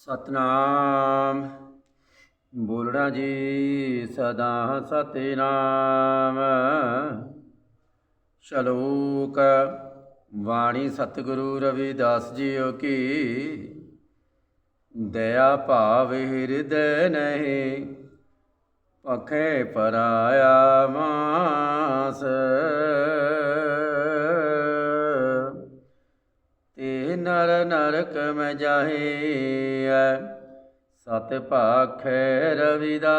ਸਤਨਾਮ। ਬੋਲਣਾ ਜੀ, ਸਦਾ ਸਤਨਾਮ। ਸ਼ਲੋਕ, ਬਾਣੀ ਸਤਿਗੁਰੂ ਰਵਿਦਾਸ ਜੀਓ ਕੀ। ਦਇਆ ਭਾਵ ਹਿਰਦੈ ਨਹੀਂ, ਪਖੇ ਪਰਾਇਆ ਮਾਸ। ਨਰ ਨਰਕ ਮੈਂ ਜਾਹੇ ਸਤ ਭਾਖੈ ਰਵਿਦਾਸ।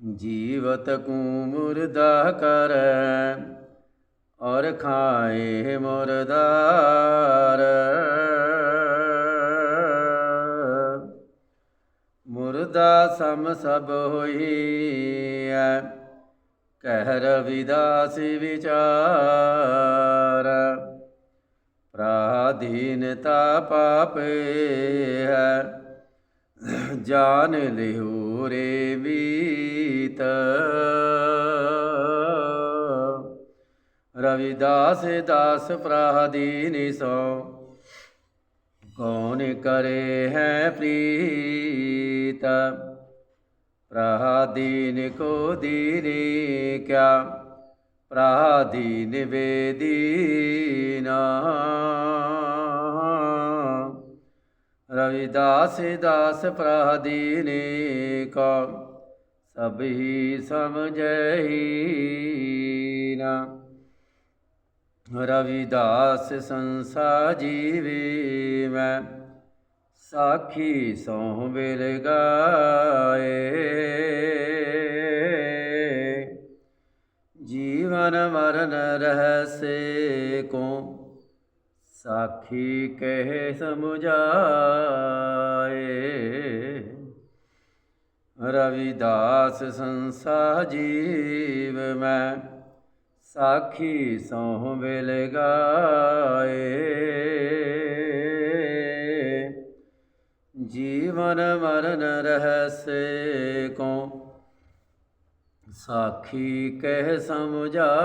ਜੀਵਤ ਕੂ ਮੁਰਦਾ ਕਰ, ਔਰ ਖਾਏ ਮੁਰਦਾਰ ਮੁਰਦਾ ਸਮ ਸਭ ਹੋਈ ਕਹਿ ਰਵਿਦਾਸ ਵਿਚਾਰ, ਪ੍ਰਾਧੀਨਤਾ ਪਾਪੇ ਹੈ, ਜਾਨ ਲਿਹੂ ਰੇ ਬੀਤ ਰਵਿਦਾਸ ਦਾਸ ਪ੍ਰਾਧੀਨ ਸੋ ਕੌਣ ਕਰੇ ਹੈ ਪ੍ਰੀਤ? ਪ੍ਰਾਧੀਨ ਕੋ ਦੀਨੇ ਕਿਆ? ਪ੍ਰਾਧੀਨ ਵੇਦੀਨਾ। ਰਵਿਦਾਸ ਦਾਸ ਪ੍ਰਾਧੀਨੇ ਕੋ। ਸਭ ਹੀ ਸਮਝਈ ਨਾ ਰਵਿਦਾਸ ਸੰਸਾ ਜੀਵੇ ਮੈਂ। ਸਾਖੀ ਸੋਹ ਬਿਲ ਗਾਏ। ਜੀਵਨ ਮਰਨ ਰਹਸੇ ਕੋ ਸਾਖੀ ਕਹਿ ਸਮਝਾਏ। ਰਵਿਦਾਸ ਸੰਸਾ ਜੀਵ ਮੈਂ ਸਾਖੀ ਸੋਹ ਬਿਲ ਗਾਏ। ਜੀਵਨ ਮਰਨ ਰਹਸੇ ਕੋ ਸਾਖੀ ਕਹਿ ਸਮਝਾ